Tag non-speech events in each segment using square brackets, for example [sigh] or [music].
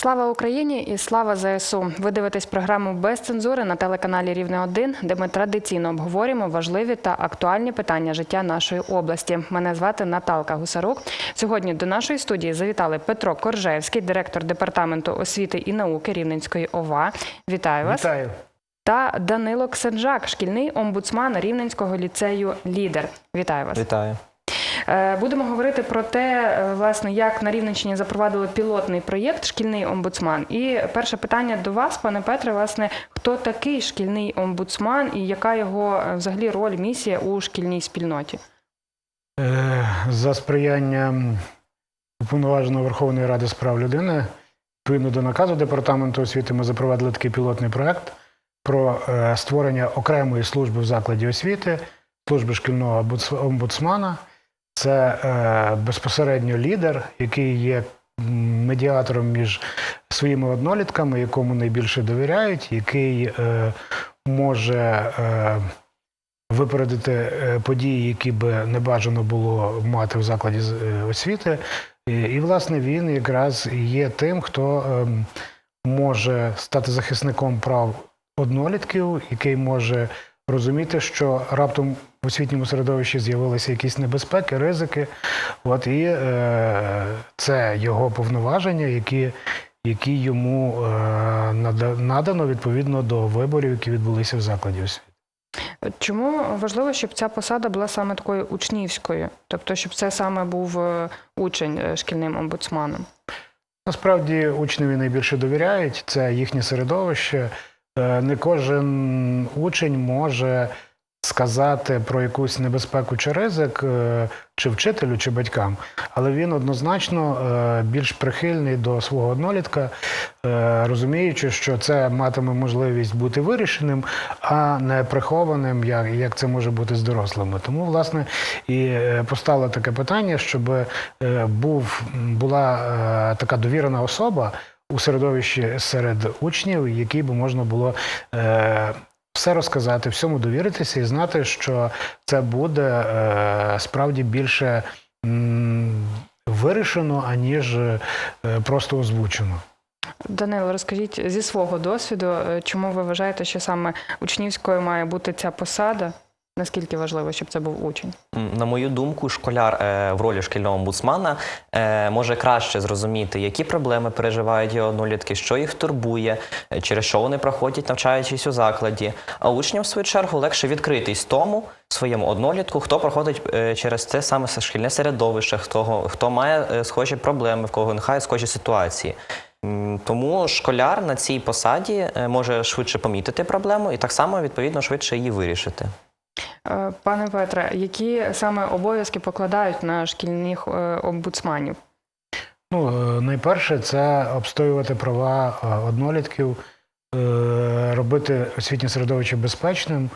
Слава Україні і слава ЗСУ! Ви дивитесь програму без цензури на телеканалі Рівне 1 де ми традиційно обговорюємо важливі та актуальні питання життя нашої області. Мене звати Наталка Гусарук. Сьогодні до нашої студії завітали Петро Коржевський, директор департаменту освіти і науки Рівненської ОВА. Вітаю вас Вітаю. та Данило Ксенжак, шкільний омбудсман Рівненського ліцею Лідер. Вітаю вас. Вітаю. Е, Будемо говорити про те, е, власне, як на Рівненщині запровадили пілотний проєкт Шкільний омбудсман. І перше питання до вас, пане Петре, власне, хто такий шкільний омбудсман і яка його е, взагалі роль, місія у шкільній спільноті? За сприяння уповноваженого Верховної Ради з прав людини, відповідно до наказу департаменту освіти, ми запровадили такий пілотний проект про створення окремої служби в закладі освіти, служби шкільного омбудсмана. Це е, безпосередньо лідер, який є медіатором між своїми однолітками, якому найбільше довіряють, який е, може е, випередити е, події, які би не бажано було мати в закладі е, освіти. І, і, власне, він якраз є тим, хто ем, може стати захисником прав однолітків, який може розуміти, що раптом в освітньому середовищі з'явилися якісь небезпеки, ризики. От і е, це його повноваження, які, які йому е, надано відповідно до виборів, які відбулися в закладі освіти. Чому важливо, щоб ця посада була саме такою учнівською, тобто, щоб це саме був е, учень е, шкільним омбудсманом? Насправді учневі найбільше довіряють, це їхнє середовище. Е, Не кожен учень може сказати про якусь небезпеку чи ризик, е, чи вчителю, чи батькам, але він однозначно е, більш прихильний до свого однолітка, е, розуміючи, що це матиме можливість бути вирішеним, а не прихованим, як, це може бути з дорослими. Тому, власне, і постало таке питання, щоб був, була така довірена особа у середовищі серед учнів, якій би можна було все розказати, всьому довіритися і знати, що це буде е, справді більше вирішено, аніж е, просто озвучено. Данило, розкажіть зі свого досвіду, е, чому ви вважаєте, що саме учнівською має бути ця посада? Наскільки важливо, щоб це був учень? На мою думку, школяр е, в ролі шкільного омбудсмана е, може краще зрозуміти, які проблеми переживають його однолітки, що їх турбує, е, через що вони проходять, навчаючись у закладі. А учням, в свою чергу, легше відкритись тому своєму однолітку, хто проходить через це саме шкільне середовище, хто, хто має схожі проблеми, в кого виникають схожі ситуації. Тому школяр на цій посаді може швидше помітити проблему і так само відповідно швидше її вирішити. Е, Пане Петре, які саме обов'язки покладають на шкільних е, омбудсманів? Ну, е, найперше, це обстоювати права однолітків, робити освітнє середовище безпечним,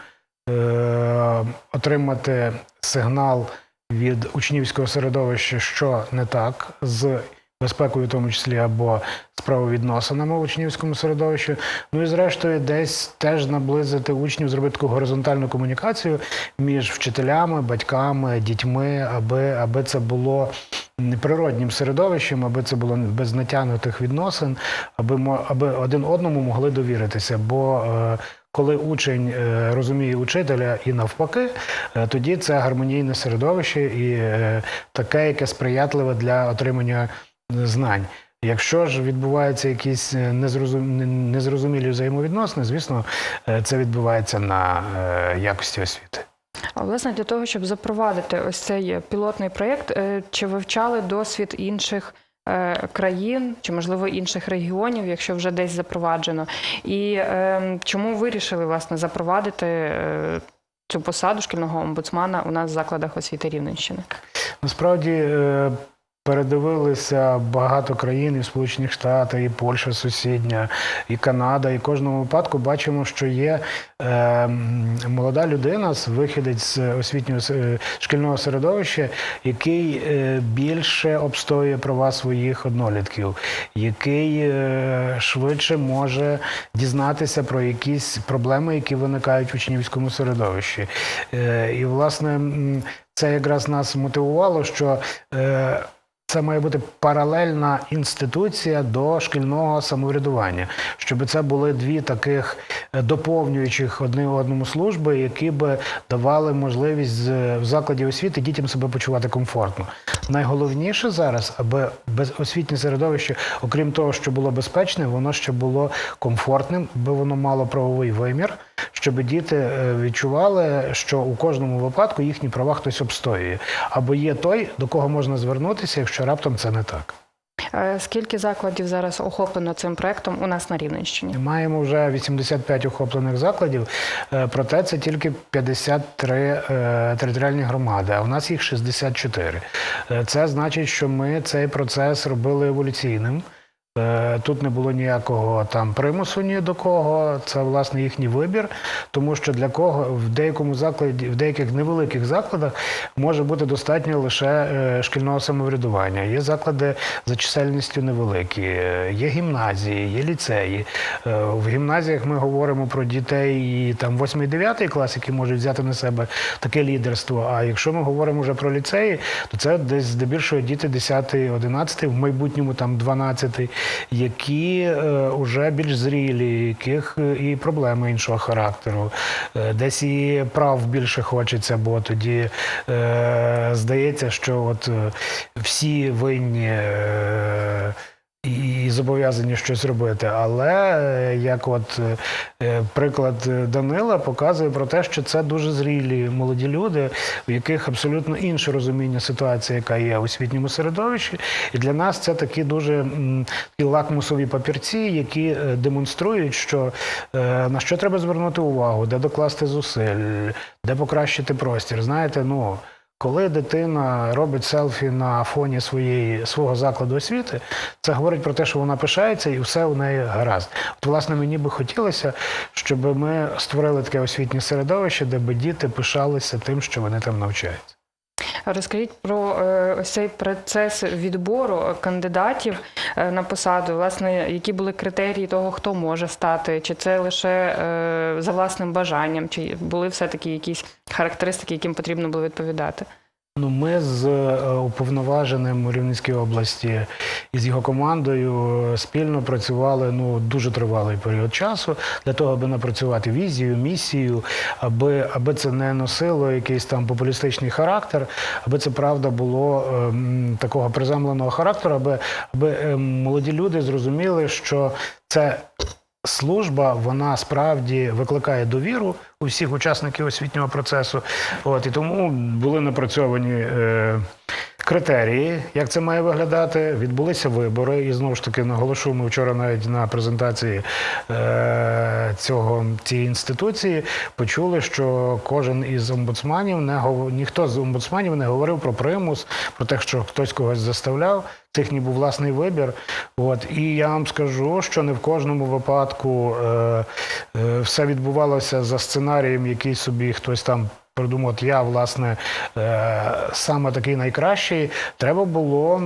отримати сигнал від учнівського середовища, що не так з безпекою, в тому числі, або з правовідносинами в учнівському середовищі. Ну і зрештою, десь теж наблизити учнів, зробити таку горизонтальну комунікацію між вчителями, батьками, дітьми, аби, аби це було природнім середовищем, аби це було без натягнутих відносин, аби, аби один одному могли довіритися. Бо е, коли учень е, розуміє учителя і навпаки, е, тоді це гармонійне середовище і е, таке, яке сприятливе для отримання знань. Якщо ж відбуваються якісь е, незрозумілі взаємовідносини, звісно, е, це відбувається на е, якості освіти. А власне для того, щоб запровадити ось цей пілотний проєкт, чи вивчали досвід інших країн, чи можливо інших регіонів, якщо вже десь запроваджено? І чому вирішили власне запровадити цю посаду шкільного омбудсмана у нас в закладах освіти Рівненщини? Насправді передивилися багато країн, і Сполучені Штати, і Польща сусідня, і Канада. І в кожному випадку бачимо, що є е, молода людина, вихідець з освітнього е, шкільного середовища, який е, більше обстоює права своїх однолітків, який е, швидше може дізнатися про якісь проблеми, які виникають в учнівському середовищі. Е, І, власне, це якраз нас мотивувало, що е, це має бути паралельна інституція до шкільного самоврядування, щоб це були дві таких е, доповнюючих одне одному служби, які би давали можливість з- в закладі освіти дітям себе почувати комфортно. Найголовніше зараз, аби освітнє середовище, окрім того, що було безпечне, воно ще було комфортним, аби воно мало правовий вимір, щоб діти е, відчували, що у кожному випадку їхні права хтось обстоює, або є той, до кого можна звернутися, якщо раптом це не так. Е, Скільки закладів зараз охоплено цим проектом у нас на Рівненщині? Маємо вже 85 охоплених закладів, е, проте це тільки 53 е, територіальні громади, а у нас їх 64. Е, Це значить, що ми цей процес робили еволюційним. Е, Тут не було ніякого там примусу ні до кого. Це власне їхній вибір, тому що для кого в деякому закладі, в деяких невеликих закладах може бути достатньо лише е, шкільного самоврядування. Є заклади за чисельністю невеликі, е, є гімназії, є ліцеї. В гімназіях ми говоримо про дітей і там 8-9 клас, які можуть взяти на себе таке лідерство. А якщо ми говоримо вже про ліцеї, то це десь здебільшого діти 10-11, в майбутньому там 12, які вже більш зрілі, яких е, і проблеми іншого характеру. Е, Десь і прав більше хочеться, бо тоді е, здається, що от е, всі винні. Е, і зобов'язані щось робити. Але е, як от е, е, приклад Данила показує про те, що це дуже зрілі молоді люди, у яких абсолютно інше розуміння ситуації, яка є у освітньому середовищі. І для нас це такі дуже такі лакмусові папірці, які демонструють, що на що треба звернути увагу, де докласти зусиль, де покращити простір. Знаєте, ну. Коли дитина робить селфі на фоні своєї свого закладу освіти, це говорить про те, що вона пишається і все у неї гаразд. От, власне, мені би хотілося, щоб ми створили таке освітнє середовище, де би діти пишалися тим, що вони там навчаються. Розкажіть про е, ось цей процес відбору кандидатів е, на посаду. Власне, які були критерії того, хто може стати? Чи це лише е, за власним бажанням, чи були все-таки якісь характеристики, яким потрібно було відповідати? Ну, ми з е, уповноваженим у Рівненській області і з його командою спільно працювали ну дуже тривалий період часу для того, аби напрацювати візію, місію, аби, аби це не носило якийсь там популістичний характер, аби це правда було ем, такого приземленого характеру, аби, аби ем, молоді люди зрозуміли, що це служба вона справді викликає довіру у всіх учасників освітнього процесу. От і тому були напрацьовані. Е, Критерії, як це має виглядати, відбулися вибори, і знову ж таки наголошу, ми вчора навіть на презентації е, цього цієї інституції почули, що кожен із омбудсманів не ніхто з омбудсманів не говорив про примус, про те, що хтось когось заставляв. Їхній був власний вибір. От і я вам скажу, що не в кожному випадку е, е, все відбувалося за сценарієм, який собі хтось там. Придумав, я, власне, е, саме такий найкращий. Треба було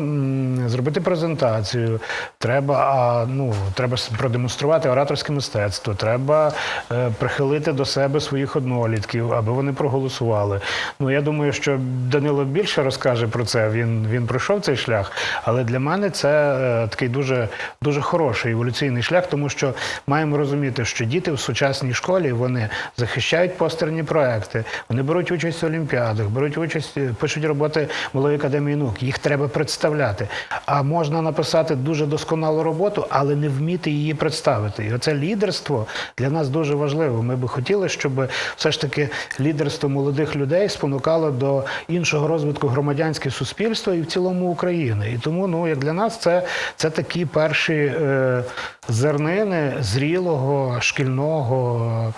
зробити презентацію. Треба, ну, треба продемонструвати ораторське мистецтво. Треба е, прихилити до себе своїх однолітків, аби вони проголосували. Ну, я думаю, що Данило більше розкаже про це. Він, він пройшов цей шлях. Але для мене це е, такий дуже, дуже хороший еволюційний шлях, тому що маємо розуміти, що діти в сучасній школі вони захищають постерні проекти, вони беруть участь в олімпіадах, беруть участь, е, пишуть роботи Малої академії наук. Їх треба представляти. А можна написати дуже досконалу роботу, але не вміти її представити. І оце лідерство для нас дуже важливо. Ми би хотіли, щоб все ж таки лідерство молодих людей спонукало до іншого розвитку громадянського суспільства і в цілому України. І тому, ну як для нас, це, це такі перші е, зернини зрілого шкільного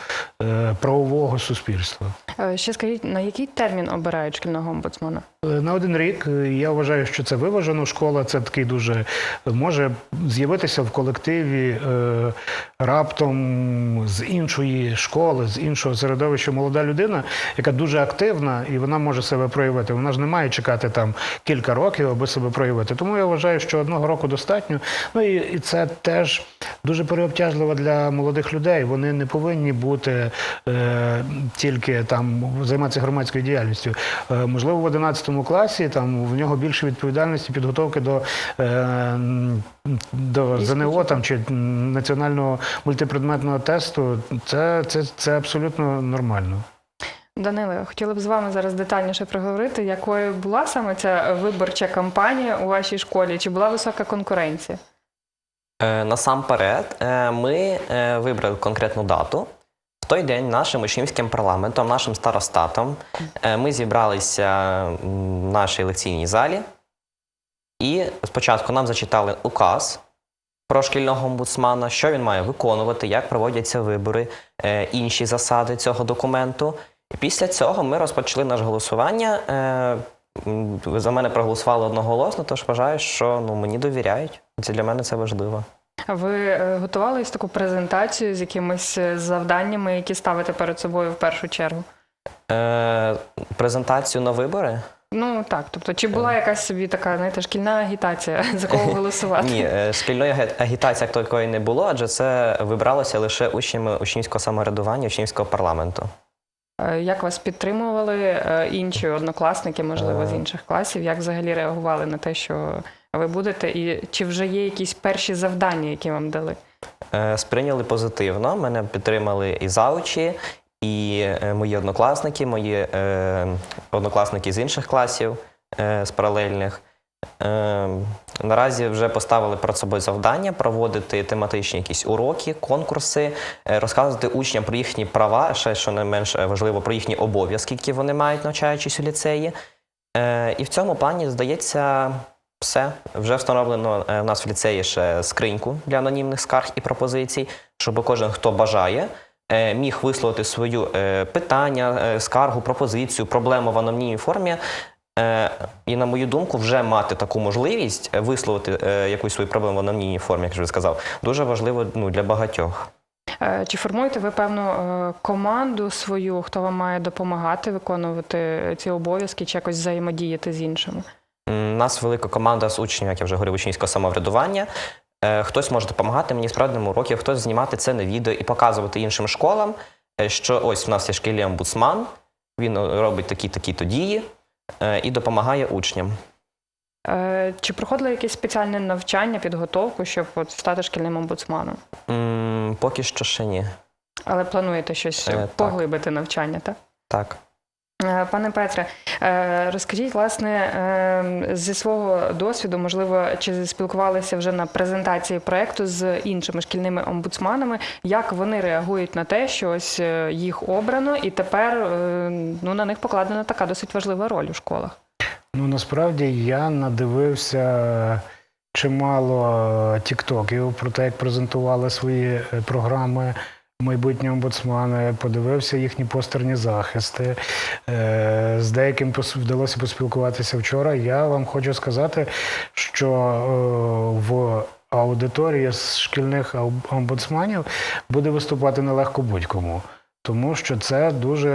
правового суспільства. Е, Ще скажіть, на який термін обирають шкільного омбудсмана? Е, На один рік е, я вважаю, що це виважено. Школа це такий дуже може з'явитися в колективі е, раптом з іншої школи, з іншого середовища молода людина, яка дуже активна і вона може себе проявити. Вона ж не має чекати там кілька років, аби себе проявити. Тому я вважаю, що одного року достатньо. Ну і, і це теж дуже переобтяжливо для молодих людей. Вони не повинні бути е, тільки там займатися громадською діяльністю. Е, можливо, в 11 11 класі, там в нього більше відповідальності підготовки до, е, до ЗНО там, чи національного мультипредметного тесту. Це, це, це абсолютно нормально. Даниле, хотіла б з вами зараз детальніше проговорити, якою була саме ця виборча кампанія у вашій школі? Чи була висока конкуренція? Е, Насамперед, е, ми е, вибрали конкретну дату. Той день нашим учнівським парламентом, нашим старостатом, е, ми зібралися в нашій лекційній залі. І спочатку нам зачитали указ про шкільного омбудсмана, що він має виконувати, як проводяться вибори, е, інші засади цього документу. Після цього ми розпочали наше голосування. Е, за мене проголосували одноголосно, тож вважаю, що ну, мені довіряють. Це для мене це важливо. Ви е, готували ось таку презентацію з якимись е, завданнями, які ставите перед собою в першу чергу? Е, презентацію на вибори? Ну так, тобто, чи була якась собі така, знаєте, шкільна агітація, [laughs] за кого голосувати? Ні, е, шкільної агітації як такої не було, адже це вибралося лише учнями учнівського самоврядування, учнівського парламенту. Е, Як вас підтримували е, інші однокласники, можливо, з Е. інших класів? Як взагалі реагували на те, що ви будете? І чи вже є якісь перші завдання, які вам дали? Е, Сприйняли позитивно. Мене підтримали і заучі, і е, мої однокласники, мої е, однокласники з інших класів з паралельних. Наразі вже поставили перед собою завдання проводити тематичні якісь уроки, конкурси, розказувати учням про їхні права, ще що не менш важливо, про їхні обов'язки, які вони мають, навчаючись у ліцеї. І в цьому плані, здається, все. Вже встановлено е, в нас в ліцеї ще скриньку для анонімних скарг і пропозицій, щоб кожен, хто бажає, е, міг висловити свою е, питання, скаргу, пропозицію, проблему в анонімній формі. І, на мою думку, вже мати таку можливість висловити якусь свою проблему в анонімній формі, як я вже сказав, дуже важливо ну, для багатьох. Чи формуєте ви певну команду свою, хто вам має допомагати виконувати ці обов'язки, чи якось взаємодіяти з іншими? У нас велика команда з учнів, як я вже говорив, учнівського самоврядування. Е, Хтось може допомагати мені з проведенням уроків, хтось знімати це на відео і показувати іншим школам, е, що ось в нас є шкільний омбудсман, він е, робить такі-такі-то дії е, і допомагає учням. Чи проходили якесь спеціальне навчання, підготовку, щоб от стати шкільним омбудсманом? М, Поки що ще ні. Але плануєте щось Е, так. поглибити навчання, так? Так. Е, Пане Петре, е, розкажіть, власне, е, зі свого досвіду, можливо, чи спілкувалися вже на презентації проекту з іншими шкільними омбудсманами, як вони реагують на те, що ось їх обрано, і тепер ну, на них покладена така досить важлива роль у школах. Ну насправді я надивився чимало тіктоків про те, як презентували свої е, програми майбутні омбудсмани, подивився їхні постерні захисти. Е, З деяким вдалося поспілкуватися вчора. Я вам хочу сказати, що е, в аудиторії шкільних омбудсманів буде виступати нелегко будь-кому. Тому що це дуже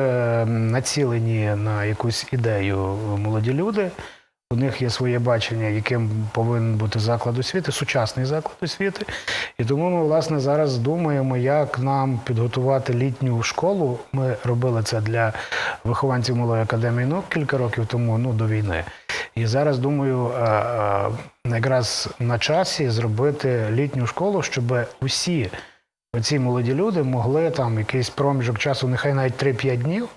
націлені на якусь ідею молоді люди. У них є своє бачення, яким повинен бути заклад освіти, сучасний заклад освіти. І тому ми, власне, зараз думаємо, як нам підготувати літню школу. Ми робили це для вихованців малої академії наук кілька років тому, ну до війни. І зараз думаю, е, е, якраз на часі зробити літню школу, щоб усі оці молоді люди могли там якийсь проміжок часу, нехай навіть 3-5 днів,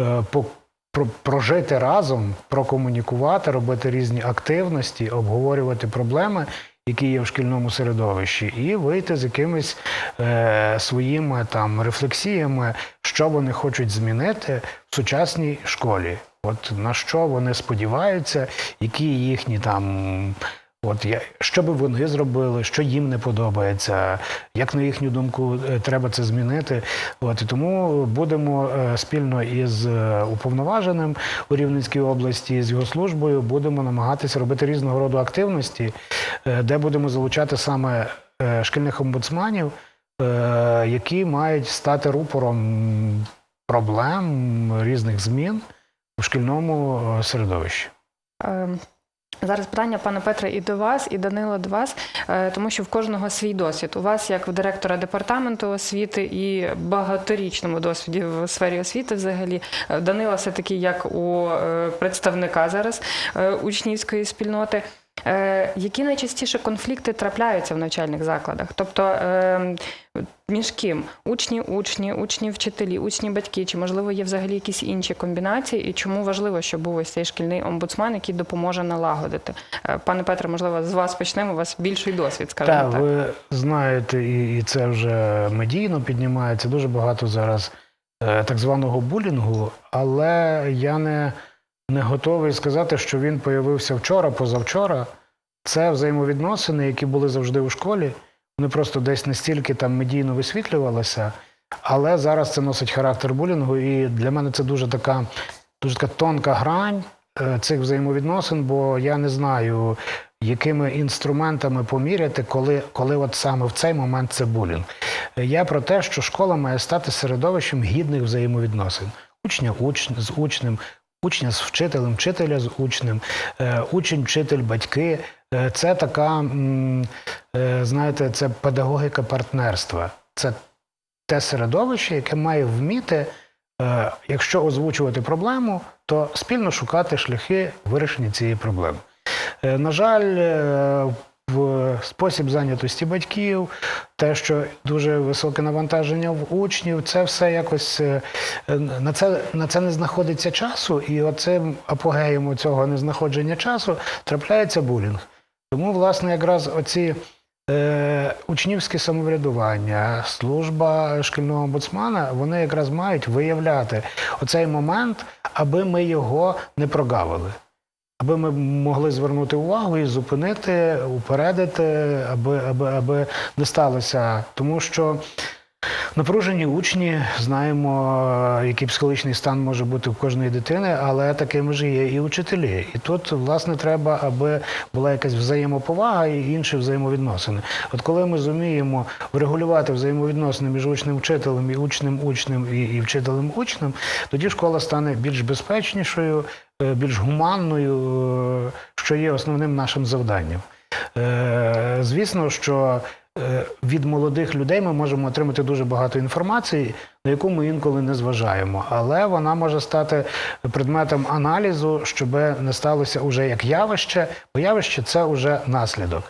е, по- прожити разом, прокомунікувати, робити різні активності, обговорювати проблеми, які є в шкільному середовищі, і вийти з якимись е, своїми там рефлексіями, що вони хочуть змінити в сучасній школі. От на що вони сподіваються, які їхні там. От я що би вони зробили, що їм не подобається, як на їхню думку е, треба це змінити. От і тому будемо е, спільно із е, уповноваженим у Рівненській області з його службою будемо намагатися робити різного роду активності, де будемо залучати саме шкільних омбудсманів, які мають стати рупором проблем різних змін у шкільному середовищі. Зараз питання, пане Петре, і до вас, і Данило до вас, е, тому що в кожного свій досвід. У вас, як в директора департаменту освіти і багаторічному досвіді в сфері освіти, взагалі, Е, Данила все-таки як у е, представника зараз учнівської спільноти. Е, Які найчастіше конфлікти трапляються в навчальних закладах? Тобто е, між ким? Учні, учні, учні, вчителі, учні, батьки, чи можливо є взагалі якісь інші комбінації, і чому важливо, щоб був ось цей шкільний омбудсмен, який допоможе налагодити? Е, Пане Петре, можливо, з вас почнемо. У вас більший досвід, скажімо Так, так. ви знаєте, і, і це вже медійно піднімається дуже багато зараз е, так званого булінгу, але я не, не готовий сказати, що він появився вчора, позавчора. Це взаємовідносини, які були завжди у школі. Вони просто десь настільки там медійно висвітлювалися, але зараз це носить характер булінгу, і для мене це дуже така, дуже така тонка грань е, цих взаємовідносин, бо я не знаю, якими інструментами поміряти, коли, коли от саме в цей момент це булінг. Я про те, що школа має стати середовищем гідних взаємовідносин. Учня уч, з учнем, учня з вчителем, вчителя з учнем, е, учень, вчитель, батьки. Е, Це така, е, знаєте, це педагогіка партнерства. Це те середовище, яке має вміти, якщо озвучувати проблему, то спільно шукати шляхи вирішення цієї проблеми. На жаль, в спосіб зайнятості батьків, те, що дуже високе навантаження в учнів, це все якось е, е, на це, на це не знаходиться часу, і оцим апогеєм цього незнаходження часу трапляється булінг. Тому, власне, якраз оці е, учнівське самоврядування, служба шкільного омбудсмана, вони якраз мають виявляти оцей момент, аби ми його не прогавили. Аби ми могли звернути увагу і зупинити, упередити, аби, аби, аби не сталося. Тому що напружені учні знаємо, який психологічний стан може бути в кожної дитини, але такими ж є і учителі. І тут, власне, треба, аби була якась взаємоповага і інші взаємовідносини. От коли ми зуміємо врегулювати взаємовідносини між учнем вчителем і учнем учнем і, і вчителем учнем, тоді школа стане більш безпечнішою, е, більш гуманною, е, що є основним нашим завданням. Е, Звісно, що е, від молодих людей ми можемо отримати дуже багато інформації, на яку ми інколи не зважаємо, але вона може стати предметом аналізу, щоб не сталося уже як явище, бо явище це вже наслідок.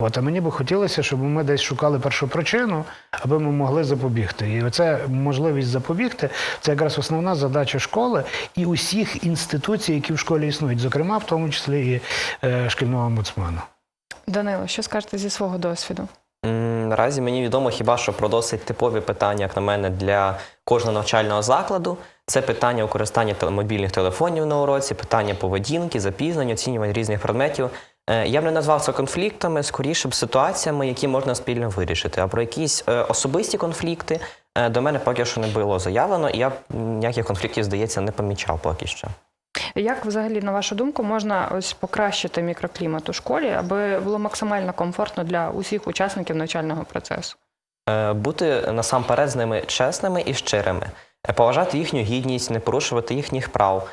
От, а мені би хотілося, щоб ми десь шукали першу причину, аби ми могли запобігти. І оце можливість запобігти це якраз основна задача школи і усіх інституцій, які в школі існують, зокрема, в тому числі і е, шкільного омбудсмена. Данило, що скажете зі свого досвіду? Наразі мені відомо хіба що про досить типові питання, як на мене, для кожного навчального закладу. Це питання використання мобільних телефонів на уроці, питання поведінки, запізнень, оцінювання різних предметів. Е, Я б не назвав це конфліктами, скоріше б ситуаціями, які можна спільно вирішити. А про якісь е, особисті конфлікти е, до мене поки що не було заявлено, і я б ніяких конфліктів, здається, не помічав поки що. Як взагалі, на вашу думку, можна ось покращити мікроклімат у школі, аби було максимально комфортно для усіх учасників навчального процесу? Е, Бути насамперед з ними чесними і щирими, поважати їхню гідність, не порушувати їхніх прав,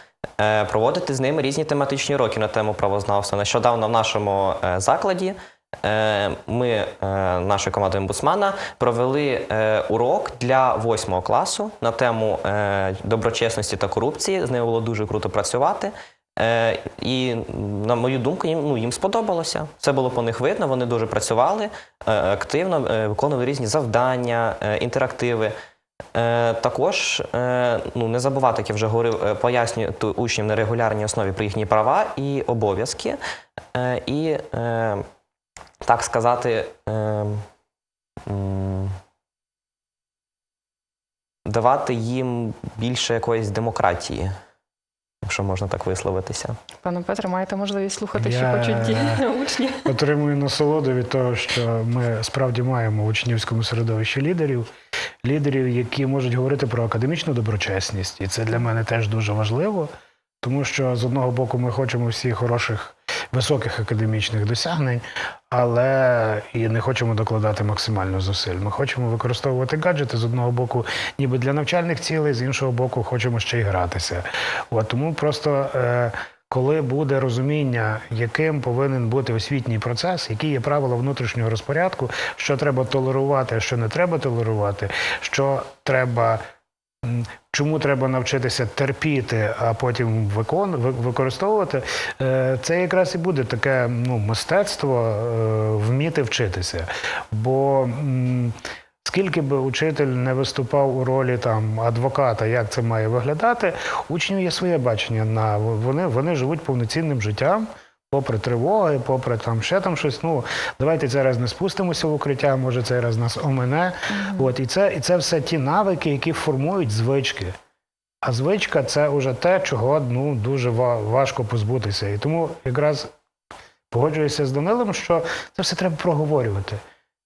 проводити з ними різні тематичні уроки на тему правознавства. Нещодавно в нашому е, закладі е, ми, е, нашою командою омбудсмана, провели е, урок для восьмого класу на тему е, доброчесності та корупції. З ними було дуже круто працювати. Е, і на мою думку, їм, ну, їм сподобалося. Це було по них видно. Вони дуже працювали е, активно, е, виконували різні завдання, е, інтерактиви. Е, також е, ну, не забувати, як я вже говорив, е, пояснювати учням на регулярній основі про їхні права і обов'язки. І, так сказати, давати їм більше якоїсь демократії, якщо можна так висловитися. Пане Петре, маєте можливість слухати, Я- що хочуть ті [laughs] учні? Отримую насолоду від того, що ми справді маємо в учнівському середовищі лідерів, лідерів, які можуть говорити про академічну доброчесність. І це для мене теж дуже важливо, тому що з одного боку ми хочемо всі хороших, високих академічних досягнень, але і не хочемо докладати максимально зусиль. Ми хочемо використовувати гаджети з одного боку, ніби для навчальних цілей, з іншого боку, хочемо ще й гратися. От тому просто. Е, коли буде розуміння, яким повинен бути освітній процес, які є правила внутрішнього розпорядку, що треба толерувати, що не треба толерувати, що треба. Чому треба навчитися терпіти, а потім викон, використовувати, Е, це якраз і буде таке ну, мистецтво е, вміти вчитися. Бо скільки би учитель не виступав у ролі там адвоката, як це має виглядати, учнів є своє бачення на вони, вони живуть повноцінним життям. Попри тривоги, попри там ще там щось. Ну давайте зараз не спустимося в укриття, може цей раз нас омине. От і це, і це все ті навики, які формують звички. А звичка це вже те, чого ну дуже важко позбутися. І тому якраз погоджуюся з Данилом, що це все треба проговорювати.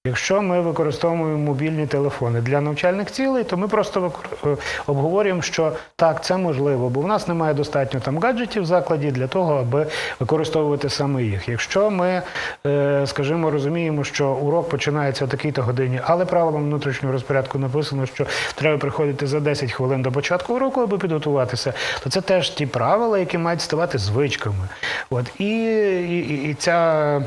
Якщо ми використовуємо мобільні телефони для навчальних цілей, то ми просто е, обговорюємо, що так, це можливо, бо в нас немає достатньо там гаджетів в закладі для того, аби використовувати саме їх. Якщо ми, е, скажімо, розуміємо, що урок починається о такій-то годині, але правилам внутрішнього розпорядку написано, що треба приходити за 10 хвилин до початку уроку, аби підготуватися, то це теж ті правила, які мають ставати звичками. От і, і, і, і ця.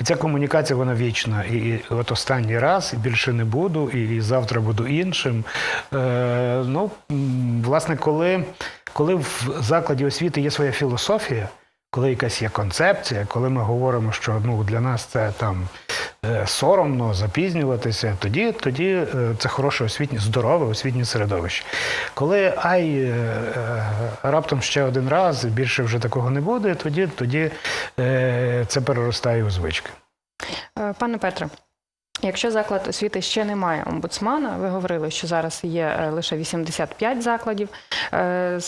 І ця комунікація вона вічна. І, от останній раз, і більше не буду, і, завтра буду іншим. Е, ну, власне, коли, коли в закладі освіти є своя філософія, коли якась є концепція, коли ми говоримо, що ну, для нас це там соромно запізнюватися, тоді, тоді е, це хороше освітнє, здорове освітнє середовище. Коли ай е, е, раптом ще один раз, більше вже такого не буде, тоді, тоді е, це переростає у звички. Е, Пане Петре, якщо заклад освіти ще не має омбудсмана, ви говорили, що зараз є е, лише 85 закладів е,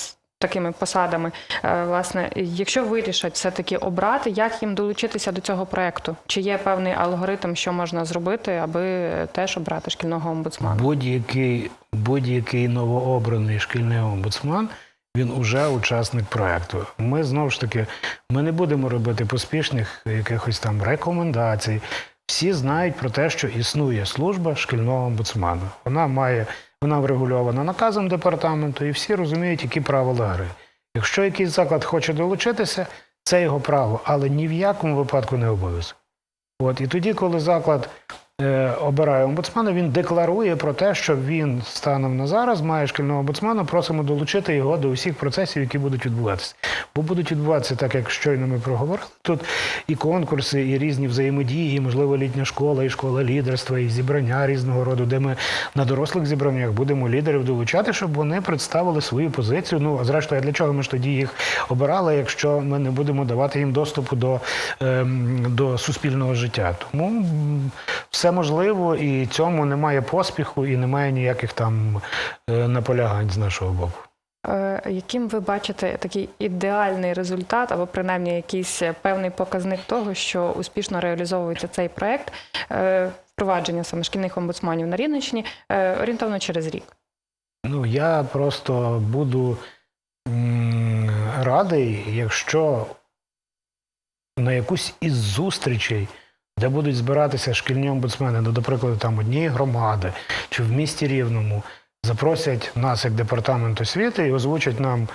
такими посадами. Е, Власне, якщо вирішать все-таки обрати, як їм долучитися до цього проекту? Чи є певний алгоритм, що можна зробити, аби теж обрати шкільного омбудсмана? Будь-який, будь-який новообраний шкільний омбудсман. Він уже учасник проекту. Ми знову ж таки ми не будемо робити поспішних якихось там рекомендацій. Всі знають про те, що існує служба шкільного омбудсмана. Вона має вона врегульована наказом департаменту, і всі розуміють, які правила гри. Якщо якийсь заклад хоче долучитися, це його право, але ні в якому випадку не обов'язок. От і тоді, коли заклад обирає омбудсмана, він декларує про те, що він станом на зараз має шкільного омбудсмана, просимо долучити його до усіх процесів, які будуть відбуватися. Бо будуть відбуватися, так як щойно ми проговорили, тут і конкурси, і різні взаємодії, і, можливо, літня школа, і школа лідерства, і зібрання різного роду, де ми на дорослих зібраннях будемо лідерів долучати, щоб вони представили свою позицію. Ну, а зрештою, для чого ми ж тоді їх обирали, якщо ми не будемо давати їм доступу до, ем, до суспільного життя? Тому м, все можливо, і цьому немає поспіху, і немає ніяких там е, наполягань з нашого боку. Е, Яким ви бачите такий ідеальний результат, або принаймні якийсь певний показник того, що успішно реалізовується цей проект е, впровадження саме шкільних омбудсманів на Рівненщині орієнтовно через рік? Ну, я просто буду радий, якщо на якусь із зустрічей, де будуть збиратися шкільні омбудсмени, ну, до прикладу, там однієї громади чи в місті Рівному, запросять нас як департамент освіти і озвучать нам,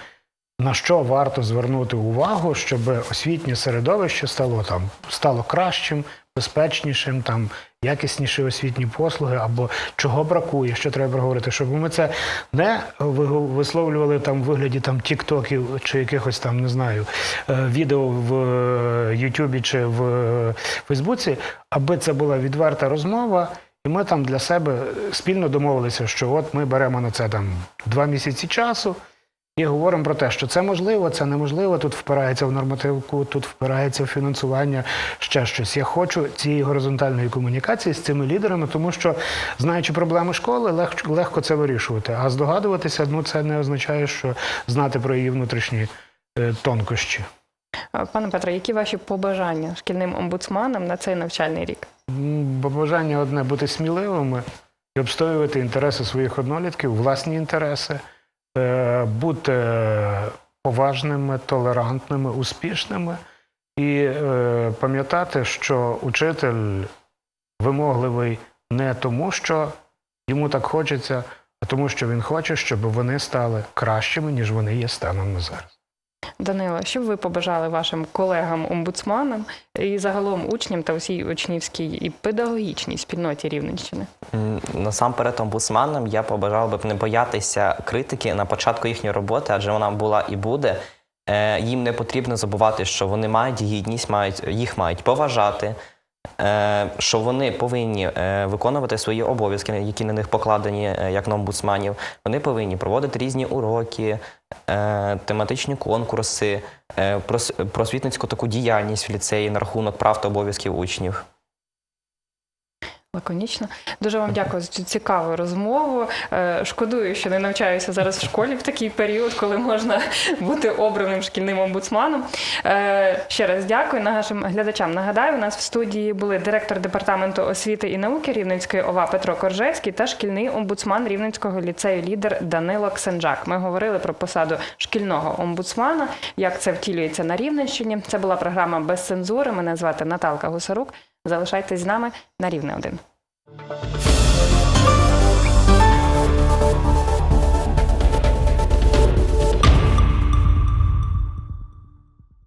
на що варто звернути увагу, щоб освітнє середовище стало там стало кращим, безпечнішим, там якісніші освітні послуги, або чого бракує, що треба говорити, щоб ми це не ви- висловлювали там в вигляді там тіктоків чи якихось там, не знаю, е, відео в е, Ютубі чи в е, Фейсбуці, аби це була відверта розмова. І ми там для себе спільно домовилися, що от ми беремо на це там два місяці часу і говоримо про те, що це можливо, це неможливо. Тут впирається в нормативку, тут впирається в фінансування, ще щось. Я хочу цієї горизонтальної комунікації з цими лідерами, тому що, знаючи проблеми школи, легко, легко це вирішувати. А здогадуватися, ну це не означає, що знати про її внутрішні е, тонкощі. Пане Петре, які ваші побажання шкільним омбудсманам на цей навчальний рік? М, Бо бажання одне бути сміливими і обстоювати інтереси своїх однолітків, власні інтереси, бути поважними, толерантними, успішними і е, пам'ятати, що учитель вимогливий не тому, що йому так хочеться, а тому, що він хоче, щоб вони стали кращими, ніж вони є станом на зараз. Данило, що б ви побажали вашим колегам-омбудсманам і загалом учням та усій учнівській і педагогічній спільноті Рівненщини? Насамперед, омбудсманам я побажав би не боятися критики на початку їхньої роботи, адже вона була і буде. Е, Їм не потрібно забувати, що вони мають гідність, мають, їх мають поважати, е, що вони повинні е, виконувати свої обов'язки, які на них покладені як на омбудсманів. Вони повинні проводити різні уроки, тематичні конкурси, е, просвітницьку таку діяльність в ліцеї на рахунок прав та обов'язків учнів. Лаконічно. Дуже вам дякую за цю цікаву розмову. Е, Шкодую, що не навчаюся зараз в школі в такий період, коли можна бути обраним шкільним омбудсманом. Е, Ще раз дякую нашим глядачам. Нагадаю, у нас в студії були директор департаменту освіти і науки Рівненської ОВА Петро Коржевський та шкільний омбудсман Рівненського ліцею лідер Данило Ксенджак. Ми говорили про посаду шкільного омбудсмана, як це втілюється на Рівненщині. Це була програма без цензури. Мене звати Наталка Гусарук. Залишайтесь з нами на рівне 1.